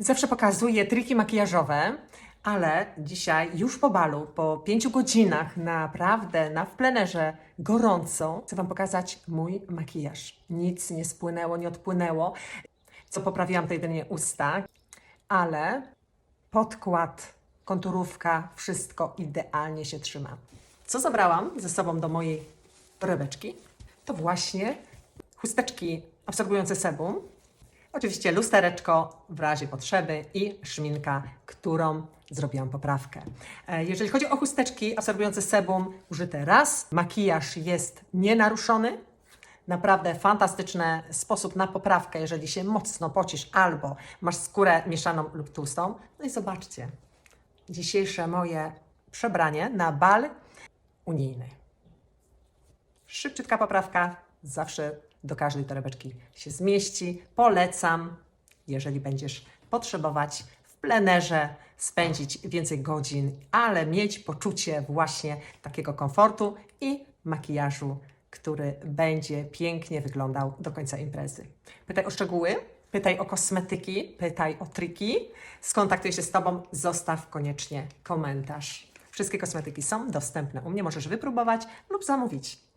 Zawsze pokazuję triki makijażowe, ale dzisiaj już po balu, po pięciu godzinach naprawdę na w plenerze gorąco, chcę Wam pokazać mój makijaż. Nic nie spłynęło, nie odpłynęło. Co poprawiłam to jedynie usta, ale podkład, konturówka, wszystko idealnie się trzyma. Co zabrałam ze sobą do mojej torebeczki? To właśnie chusteczki absorbujące sebum, oczywiście lustereczko w razie potrzeby i szminka, którą zrobiłam poprawkę. E, Jeżeli chodzi o chusteczki absorbujące sebum, użyte raz, makijaż jest nienaruszony, Naprawdę fantastyczny sposób na poprawkę, jeżeli się mocno pocisz albo masz skórę mieszaną lub tłustą. No i zobaczcie, dzisiejsze moje przebranie na bal unijny. Szybciutka poprawka, zawsze do każdej torebeczki się zmieści. Polecam, jeżeli będziesz potrzebować w plenerze spędzić więcej godzin, ale mieć poczucie właśnie takiego komfortu i makijażu, który będzie pięknie wyglądał do końca imprezy. Pytaj o szczegóły, pytaj o kosmetyki, pytaj o triki. Skontaktuję się z Tobą, zostaw koniecznie komentarz. Wszystkie kosmetyki są dostępne u mnie, możesz wypróbować lub zamówić.